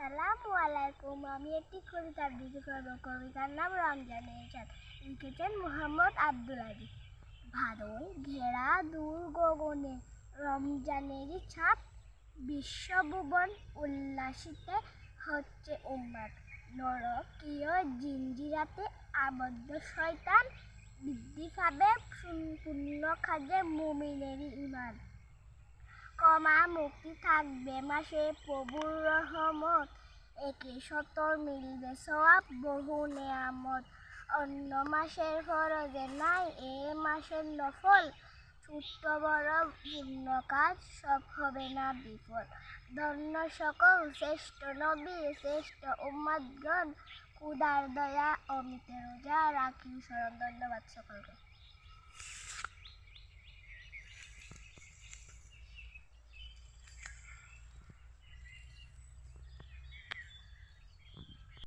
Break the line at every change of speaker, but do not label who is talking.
আসসালামু আমি একটি করব কবিতার নাম লিখেছেন মোহাম্মদ আব্দুল আজিজ ভাদল ঘেরা দূর গগনে রমজানেরই ছাপ বিশ্বভুবন উল্লাসিতে হচ্ছে নরকীয় জিঞ্জিরাতে আবদ্ধ শয়তান বৃদ্ধি পাবে পূর্ণ খাজে মুমিনেরই ইমান কমা মুক্তি থাকবে মাসে প্রভুর রহমত একে সতর মিলবে সওয়াব বহু নেয়ামত। অন্য মাসের ফরজে নাই এ মাসের নফল। ছোট্ট বড় পূর্ণ কাজ সব হবে না বিফল। ধন্য সকল শ্রেষ্ঠ নবী শ্রেষ্ঠ উম্মাদগণ। কুদার দয়া, অমিত রোজা রাখি স্মরণ ধন্যবাদ সকলকে।